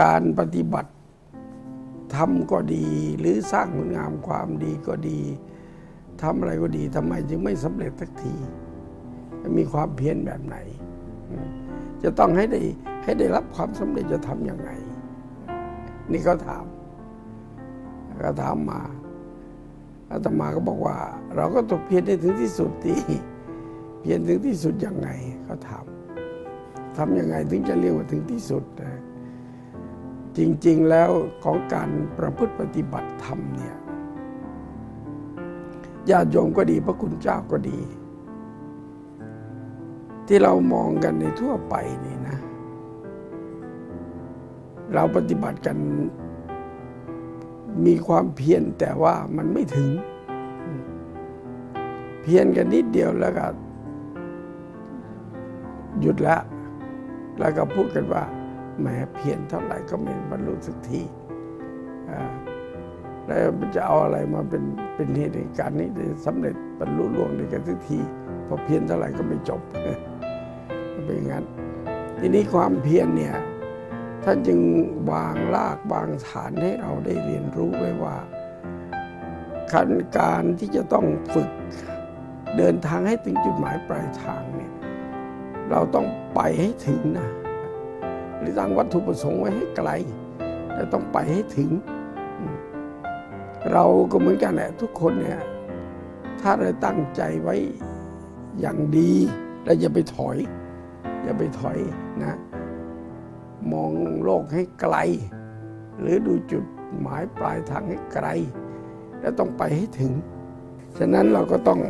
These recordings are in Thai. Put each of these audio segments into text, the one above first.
การปฏิบัติทำก็ดี หรือสร้างคุณงามความดีก็ดีทำอะไรก็ดีทำไมจึงไม่สำเร็จสักทีมีความเพียรแบบไหน จะต้องให้ได้ให้ได้รับความสำเร็จจะทำยังไง นี่เขาถามก็ถามมาอาตมาก็บอกว่า เราก็ต้องเพียรให้ถึงที่สุดดีเพียรถึงที่สุดยังไงเขาถามทำยังไงถึงจะเรียกว่าถึงที่สุดนะ จริงๆแล้วของการประพฤติปฏิบัติธรรมเนี่ยญาติโยมก็ดีพระคุณเจ้าก็ดี ที่เรามองกันในทั่วไปนี่นะ เราปฏิบัติกันมีความเพียรแต่ว่ามันไม่ถึง เพียรกันนิดเดียวแล้วก็หยุดแล้วแล้วก็พูดกันว่า แหมเพียรเท่าไหร่ก็ไม่บรรลุสักทีอ่าแล้วมันจะเอาอะไรมาเป็นเป็นเหตุในการนี้จะสำเร็จบรรลุล่วงในกันสักทีพอเพียรเท่าไหร่ก็ไม่จบเป็นอย่างนั้นทีนี้ความเพียรเนี่ยท่านจึงวางรากวางฐานให้เราได้เรียนรู้ไว้ว่าขั้นการที่จะต้องฝึกเดินทางให้ถึงจุดหมายปลายทางเนี่ยเราต้องไปให้ถึงนะ หรือตั้งวัตถุประสงค์ไว้ให้ไกลแต่ต้องไปให้ถึง เราก็เหมือนกันแหละทุกคนเนี่ยถ้าเราตั้งใจไว้อย่างดีเราอย่าไปถอย อย่าไปถอยนะ มองโลกให้ไกล หรือดูจุดหมายปลายทางให้ไกล แล้วต้องไปให้ถึง ฉะนั้นเราก็ต้อง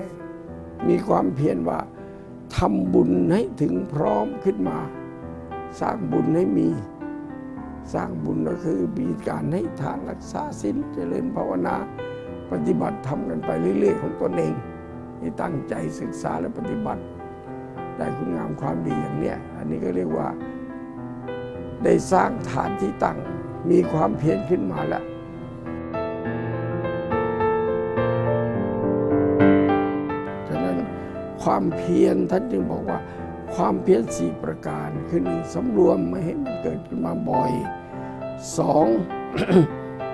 มีความเพียรว่าทำบุญให้ถึงพร้อมขึ้นมา สร้างบุญให้มี สร้างบุญก็คือมีการให้ทานรักษาศีลเจริญภาวนา ปฏิบัติทำกันไปเรื่อย ๆ ของตนเองที่ตั้งใจศึกษาและปฏิบัติ ได้คุณงามความดีอย่างเนี้ยอันนี้ก็เรียกว่า ได้สร้างฐานที่ตั้งมีความเพียรขึ้นมาแล้วฉะนั้นความเพียรท่านจึงบอกว่า ความเพียรสี่ประการ คือหนึ่งสำรวมไม่ให้มันเกิดขึ้นมาบ่อยสอง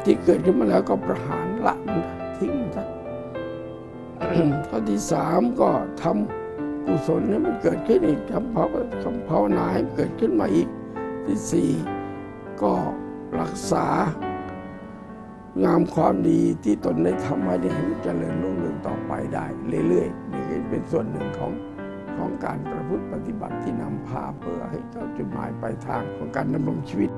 ที่เกิดขึ้นมาแล้วก็ประหารละมันทิ้งมันซะข้อที่สามก็ทำกุศลให้มันเกิดขึ้นอีกทำภาวคำภาวนาให้มันเกิดขึ้นมาอีก ที่สี่ก็รักษางามความดีที่ตนได้ทำไว้ให้มันเจริญรุ่งเรืองต่อไปได้ เรื่อยๆนี่เป็นส่วนหนึ่งของ ของการประพฤติปฏิบัติที่นำพาเพื่อให้เข้าจุดหมายปลายทางของการดำรงชีวิต